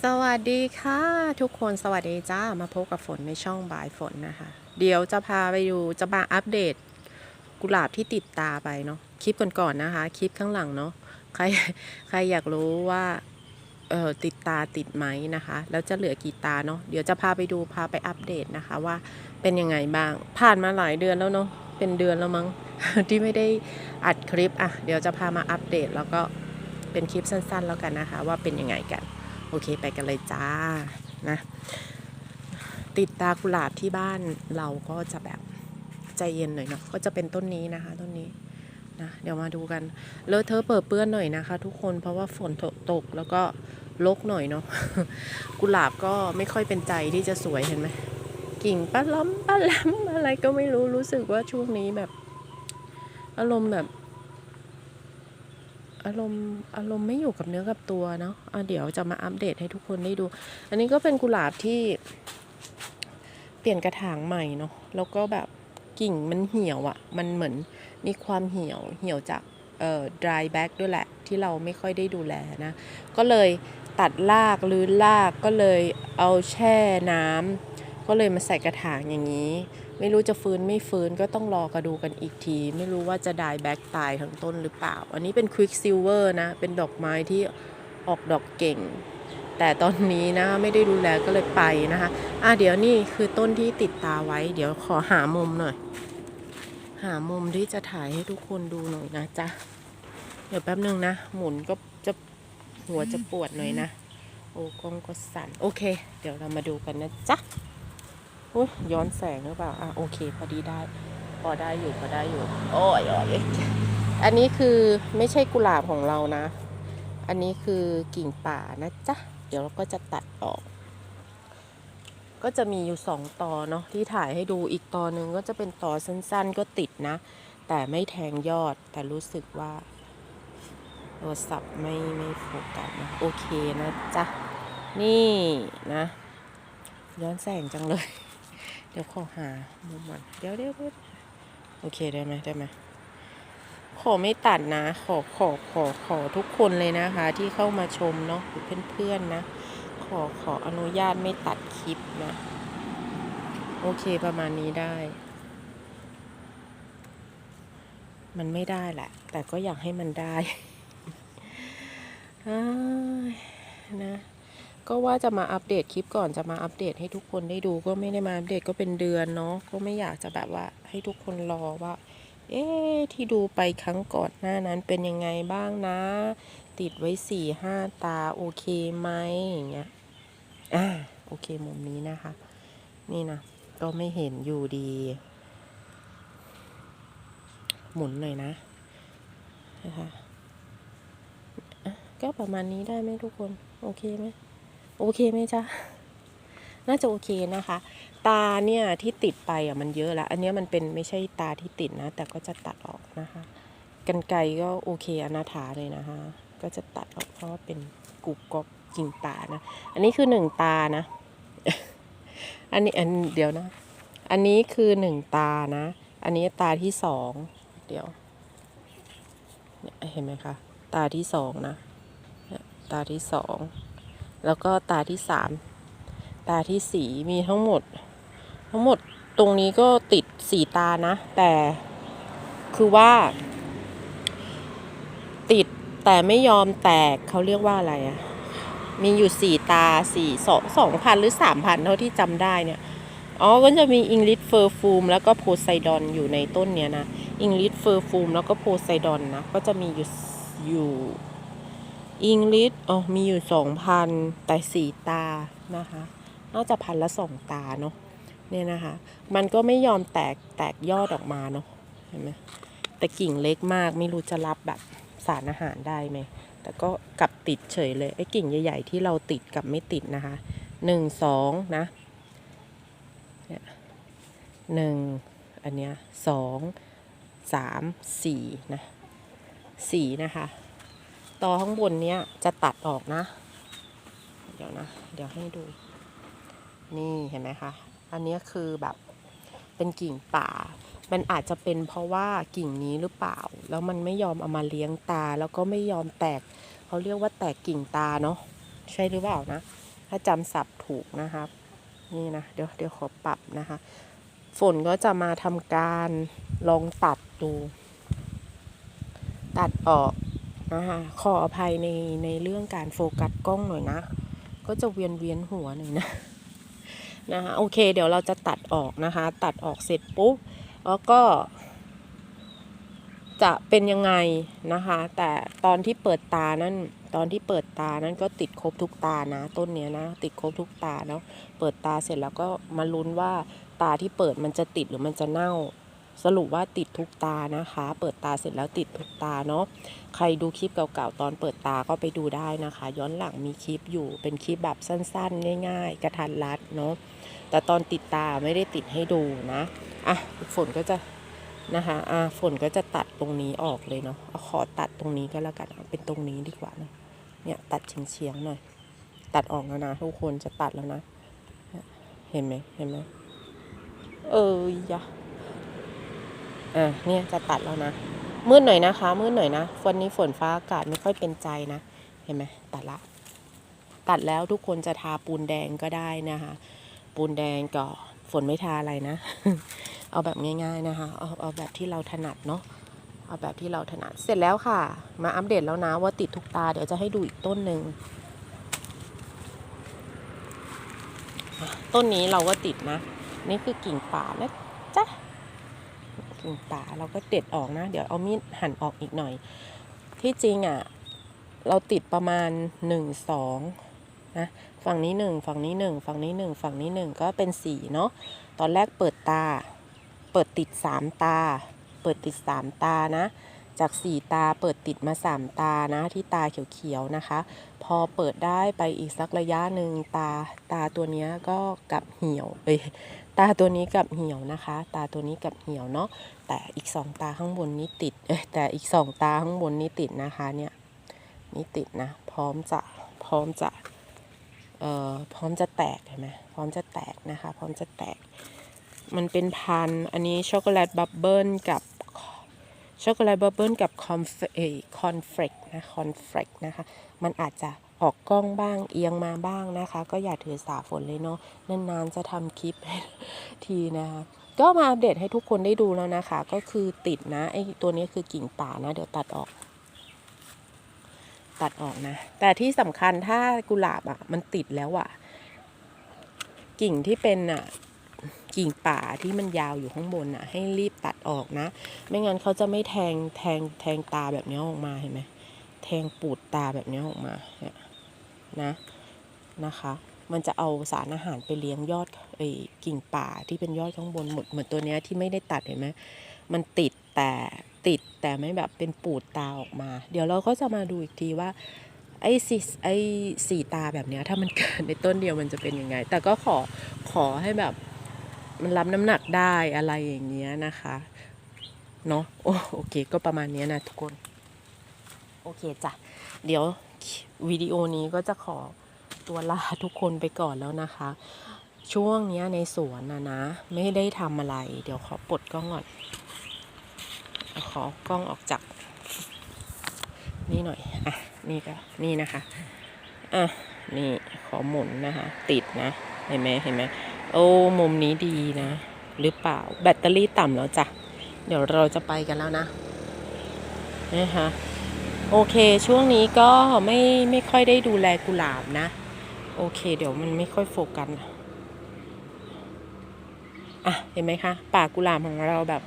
สวัสดีค่ะ ทุกคนสวัสดีจ้ามาพบกับฝนในช่องบายฝนนะคะ เดี๋ยวจะพาไปดูจะมาอัปเดตกุหลาบที่ติดตาไปเนาะคลิปก่อนๆนะคะ คลิปข้างหลังเนาะใครใครอยากรู้ว่าเออติดตาติดไหมนะคะ แล้วจะเหลือกี่ตาเนาะเดี๋ยวจะพาไปดูพาไปอัปเดตนะคะว่าเป็นยังไงบ้าง ผ่านมาหลายเดือนแล้วเนาะเป็นเดือนแล้วมั้งที่ไม่ได้อัดคลิปอะเดี๋ยวจะพามาอัปเดต แล้วก็เป็นคลิปสั้นๆ แล้วกันนะคะ ว่าเป็นยังไงกัน โอเคไปกันเลยจ้านะติดตากุหลาบที่บ้านเราก็จะแบบใจเย็นหน่อยเนาะก็จะเป็นต้นนี้นะคะ ต้นนี้นะเดี๋ยวมาดูกันเลอะเทอะเปิดเปื้อนหน่อยนะคะ ทุกคนเพราะว่าฝนตกตกแล้วก็ลกหน่อยเนาะกุหลาบก็ไม่ค่อยเป็นใจที่จะสวยเห็นไหมกิ่งปลาล้อมปลาแหลมอะไรก็ไม่รู้รู้สึกว่าช่วงนี้แบบ อารมณ์แบบ อารมณ์อารมณ์ไม่อยู่กับเนื้อกับตัวเนาะะเดี๋ยวจะมาอัปเดตให้ทุกคนได้ดู อันนี้ก็เป็นกุหลาบที่เปลี่ยนกระถางใหม่เนาะแล้วก็แบบกิ่งมันเหี่ยวอะ่ะ มันเหมือนมีความเหี่ยวเหี่ยวจากเอ่อ dry back ด้วยแหละ ที่เราไม่ค่อยได้ดูแลนะ ก็เลยตัดรากลื้นรากก็เลยเอาแช่น้ำ ก็เลยมาใส่กระถางอย่างนี้ ไม่รู้จะฟื้นไม่ฟื้นก็ต้องรอกระดูกันอีกที ไม่รู้ว่าจะดายแบ็กตายทั้งต้นหรือเปล่า อันนี้เป็นควิกซิลเวอร์นะ เป็นดอกไม้ที่ออกดอกเก่ง แต่ตอนนี้นะไม่ได้ดูแลก็เลยไปนะคะ อะเดี๋ยวนี่คือต้นที่ติดตาไว้ เดี๋ยวขอหามุมหน่อย หามุมที่จะถ่ายให้ทุกคนดูหน่อยนะจ๊ะ เดี๋ยวแป๊บนึงนะ หมุนก็จะหัวจะปวดหน่อยนะ โอ้กล้องก็สั่น โอเค เดี๋ยวเรามาดูกันนะจ๊ะ โอ้ยย้อนแสงหรือเปล่า อะโอเค พอดีได้ พอได้อยู่พอได้อยู่ โอ้ยโอ้ยอันนี้คือไม่ใช่กุหลาบของเรานะ อันนี้คือกิ่งป่านะจ๊ะ เดี๋ยวเราก็จะตัดออก ก็จะมีอยู่สองตอเนาะที่ถ่ายให้ดูอีกตอหนึ่งก็จะเป็นตอสั้นๆ ก็ติดนะ แต่ไม่แทงยอดแต่รู้สึกว่าโทรศัพท์ไม่ไม่โฟกัสนะโอเคนะจ๊ะ นี่นะ ย้อนแสงจังเลย เดี๋ยวขอหามุมก่อนเดี๋ยวเดี๋ยวเดี๋ยวโอเคได้ไหมได้ไหมขอไม่ตัดนะ ขอขอขอขอทุกคนเลยนะคะ ที่เข้ามาชมเนาะเพื่อนๆนะ ขอขออนุญาตไม่ตัดคลิปนะ โอเคประมาณนี้ได้ มันไม่ได้แหละ แต่ก็อยากให้มันได้นะ ก็ว่าจะมาอัปเดตคลิปก่อนจะมาอัปเดตให้ทุกคนได้ดูก็ไม่ได้มาอัปเดตก็เป็นเดือนเนาะก็ไม่อยากจะแบบว่าให้ทุกคนรอว่า เอ๊ะที่ดูไปครั้งก่อนหน้านั้นเป็นยังไงบ้างนะ ติดไว้สี่ห้าตาโอเคไหมอย่างเงี้ยอ่าโอเคมุมนี้นะคะ นี่นะก็ไม่เห็นอยู่ดี หมุนหน่อยนะนะคะอะก็ประมาณนี้ได้ไหมทุกคน โอเคไหม โอเคไหมจ๊ะ น่าจะโอเคนะคะ ตาเนี่ยที่ติดไปอะมันเยอะแล้ว อันนี้มันเป็นไม่ใช่ตาที่ติดนะ แต่ก็จะตัดออกนะคะกันไกก็โอเคอนาถาเลยนะคะ ก็จะตัดออกเพราะว่าเป็นกุกกอกกิ่งป่านะ อันนี้คือหนึ่งตานะ อันนี้อันเดี๋ยวนะ อันนี้คือหนึ่งตานะ อันนี้ตาที่สองเดี๋ยวเห็นไหมคะ ตาที่สองนะ ตาที่สอง แล้วก็ตาที่สามตาที่สีมีทั้งหมด ทั้งหมดตรงนี้ก็ติดสี่ตานะ แต่คือว่า ติดแต่ไม่ยอมแตกเขาเรียกว่าอะไรอะมีอยู่สี่ตาสี่สองสองพันหรือสามพันเท่าที่จำได้เนี่ยอ๋อก็จะมีอิงลิ h เฟอร์ฟูมแล้วก็โพไซดอนอยู่ในต้นเนี้ยนะอิงลิ h เฟอร์ฟูมแล้วก็โพไซดอนนะ ก็จะมีอยู่อยู่ อิงลิสอ๋อมีอยู่สองพันแต่สี่ตานะคะ น่าจะพันละสองตาเนาะเนี่ยนะคะ มันก็ไม่ยอมแตกแตกยอดออกมาเนาะเห็นไหมแต่กิ่งเล็กมากไม่รู้จะรับแบบสารอาหารได้ไหมแต่ก็กลับติดเฉยเลยไอ้กิ่งใหญ่ ๆ ที่เราติดกับไม่ติดนะคะหนึ่งสองนะเนี่ยหนึ่งอันเนี้ยสองสามสี่นะสี่นะคะ ตอข้างบนเนี้ยจะตัดออกนะ เดี๋ยวนะ เดี๋ยวให้ดู นี่เห็นไหมคะ อันนี้คือแบบเป็นกิ่งป่า มันอาจจะเป็นเพราะว่ากิ่งนี้หรือเปล่า แล้วมันไม่ยอมเอามาเลี้ยงตา แล้วก็ไม่ยอมแตก เขาเรียกว่าแตกกิ่งตาเนาะ ใช่หรือเปล่านะ ถ้าจำศัพท์ถูกนะครับ นี่นะ เดี๋ยวเดี๋ยวขอปรับนะคะ ฝนก็จะมาทำการลองตัดดู ตัดออก นะคะขออภัยในในเรื่องการโฟกัสกล้องหน่อยนะ ก็จะเวียนเวียนหัวหน่อยนะนะคะโอเค เดี๋ยวเราจะตัดออกนะคะ ตัดออกเสร็จปุ๊บแล้วก็ จะเป็นยังไงนะคะ แต่ตอนที่เปิดตานั่นตอนที่เปิดตานั่นก็ติดครบทุกตานะ ต้นเนี้ยนะ ติดครบทุกตาเนาะเปิดตาเสร็จแล้วก็มาลุ้นว่าตาที่เปิดมันจะติดหรือมันจะเน่า สรุปว่าติดทุกตานะคะ เปิดตาเสร็จแล้วติดทุกตาเนาะใครดูคลิปเก่าๆตอนเปิดตาก็ไปดูได้นะคะ ย้อนหลังมีคลิปอยู่เป็นคลิปแบบสั้นๆ ง่าย ๆ กระทันรัดเนาะแต่ตอนติดตาไม่ได้ติดให้ดูนะอะฝนก็จะนะคะอะฝนก็จะตัดตรงนี้ออกเลยเนาะเอาขอตัดตรงนี้ก็แล้วกันเป็นตรงนี้ดีกว่าเนอะเนี่ยตัดเฉียงๆหน่อย ตัดออกแล้วนะทุกคนจะตัดแล้วนะ เห็นไหมเห็นไหมเออยะ อะเนี่ยจะตัดแล้วนะ มืดหน่อยนะคะมืดหน่อยนะวันนี้ฝนฟ้าอากาศไม่ค่อยเป็นใจนะ เห็นไหมตัดละ ตัดแล้วทุกคนจะทาปูนแดงก็ได้นะคะ ปูนแดงก็ฝนไม่ทาอะไรนะ เอาแบบง่าย ๆนะคะ เอาเอาแบบที่เราถนัดเนาะเอาแบบที่เราถนัดเสร็จแล้วค่ะ มาอัปเดตแล้วนะว่าติดทุกตาเดี๋ยวจะให้ดูอีกต้นหนึ่งต้นนี้เราก็ติดนะ นี่คือกิ่งป่านะจ๊ะ กิ่งป่าเราก็เด็ดออกนะ เดี๋ยวเอามีดหั่นออกอีกหน่อย ที่จริงอะเราติดประมาณหนึ่งสองนะฝั่งนี้หนึ่งฝั่งนี้หนึ่งฝั่งนี้หนึ่งฝั่งนี้หนึ่งก็เป็นสี่เนาะตอนแรกเปิดตา เปิดติดสามตา เปิดติดสามตานะ จากสี่ตาเปิดติดมาสามตานะที่ตาเขียวๆนะคะ พอเปิดได้ไปอีกสักระยะหนึ่งตาตาตัวนี้ก็กลับเหี่ยวเอ้ย ตาตัวนี้กับเหี่ยวนะคะ ตาตัวนี้กับเหี่ยวเนาะแต่อีกสองตาข้างบนนี้ติดเอแต่อีกสองตาข้างบนนี้ติดนะคะเนี่ยนี่ติดนะ พร้อมจะพร้อมจะเอ่อพร้อมจะแตกเห็นไหมพร้อมจะแตกนะคะ พร้อมจะแตก มันเป็นพันอันนี้ช็อกโกแลตบับเบิลกับช็อกโกแลตบับเบิลกับคอนเฟคอนเฟกนะคอนเฟกนะคะ มันอาจจะ ออกกล้องบ้างเอียงมาบ้างนะคะ ก็อย่าถือสาฝนเลยเนาะนานๆจะทำคลิปทีนะคะก็มาอัปเดตให้ทุกคนได้ดูแล้วนะคะ ก็คือติดนะไอตัวนี้คือกิ่งป่านะ เดี๋ยวตัดออก ตัดออกนะ แต่ที่สำคัญถ้ากุหลาบอะ มันติดแล้วอะ กิ่งที่เป็นอะกิ่งป่าที่มันยาวอยู่ข้างบนอะ ให้รีบตัดออกนะ ไม่งั้นเขาจะไม่แทงแทงแทงตาแบบนี้ออกมาเห็นไหมแทงปูดตาแบบนี้ออกมาเนี่ย นะนะคะมันจะเอาสารอาหารไปเลี้ยงยอดไอ้กิ่งป่าที่เป็นยอดข้างบนหมดเหมือนตัวเนี้ยที่ไม่ได้ตัดเห็นไหมมันติดแต่ติดแต่ไม่แบบเป็นปูดตาออกมา เดี๋ยวเราก็จะมาดูอีกทีว่าไอ้สีไอ้สีตาแบบเนี้ยถ้ามันเกิดในต้นเดียวมันจะเป็นยังไง แต่ก็ขอขอให้แบบมันรับน้ำหนักได้อะไรอย่างเงี้ยนะคะเนาะโอโอเคก็ประมาณเนี้ยนะทุกคน โอเคจ้ะเดี๋ยว วิดีโอนี้ก็จะขอตัวลาทุกคนไปก่อนแล้วนะคะ ช่วงนี้ในสวนนะนะ ไม่ได้ทำอะไร เดี๋ยวขอปลดกล้องก่อน ขอกล้องออกจาก นี่หน่อย อะ นี่ก็ นี่นะคะ อะ นี่ขอหมุนนะคะ ติดนะ เห็นไหมเห็นไหมโอ้ มุมนี้ดีนะ หรือเปล่า แบตเตอรี่ต่ำแล้วจ้ะ เดี๋ยวเราจะไปกันแล้วนะนะคะ โอเค ช่วงนี้ก็ไม่ไม่ค่อยได้ดูแลกุหลาบนะ โอเค เดี๋ยวมันไม่ค่อยโฟกัสอะเห็นไหมคะป่ากุหลาบของเราแบบ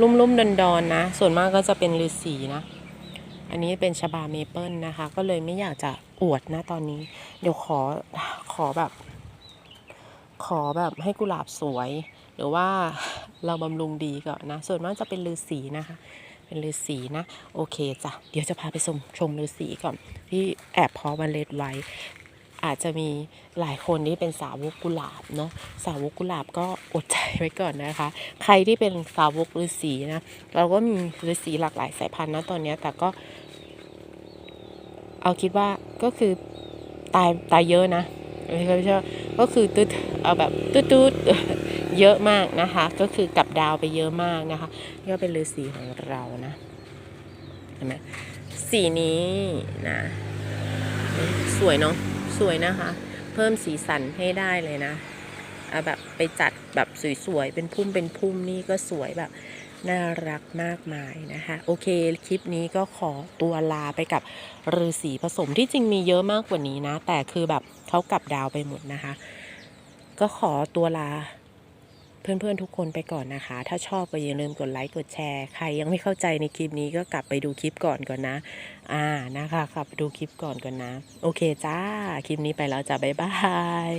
ลุ่มๆดอนๆนะ ส่วนมากก็จะเป็นฤาษีนะ อันนี้เป็นชบาเมเปิลนะคะ ก็เลยไม่อยากจะอวดนะตอนนี้ เดี๋ยวขอขอแบบ ขอแบบให้กุหลาบสวย หรือว่าเราบำรุงดีก่อนนะ ส่วนมากจะเป็นฤาษีนะคะ เป็นฤาษีนะ โอเคจ้ะ เดี๋ยวจะพาไปชมชมฤาษีก่อน ที่แอบพอวันเลดไว้ อาจจะมีหลายคนที่เป็นสาวกกุหลาบเนาะสาวกกุหลาบก็อดใจไว้ก่อนนะคะ ใครที่เป็นสาวกฤาษีนะ เราก็มีฤาษีหลากหลายสายพันธุ์นะตอนนี้แต่ก็ เอาคิดว่าก็คือตายตายเยอะนะไม่ใช่ไม่ใช่ก็คือตืดเอาแบบตืดตืดเยอะมากนะคะ ก็คือกลับดาวไปเยอะมากนะคะนี่ก็เป็นฤาษีของ เรานะเห็นไหมสีนี้นะ สวยเนาะสวยนะคะ เพิ่มสีสันให้ได้เลยนะเอาแบบไปจัดแบบสวยๆ เป็นพุ่มเป็นพุ่มนี่ก็สวยแบบน่ารักมากมายนะคะ โอเค คลิปนี้ก็ขอตัวลาไปกับฤาษีผสมที่จริงมีเยอะมากกว่านี้นะ แต่คือแบบเขากลับดาวไปหมดนะคะ ก็ขอตัวลา เพื่อนๆทุกคนไปก่อนนะคะ ถ้าชอบก็อย่าลืมกดไลค์กดแชร์ใครยังไม่เข้าใจในคลิปนี้ก็กลับไปดูคลิปก่อนก่อนนะ อ่านะคะกลับดูคลิปก่อนก่อนนะ โอเคจ้า คลิปนี้ไปแล้วจ้าบ๊ายบาย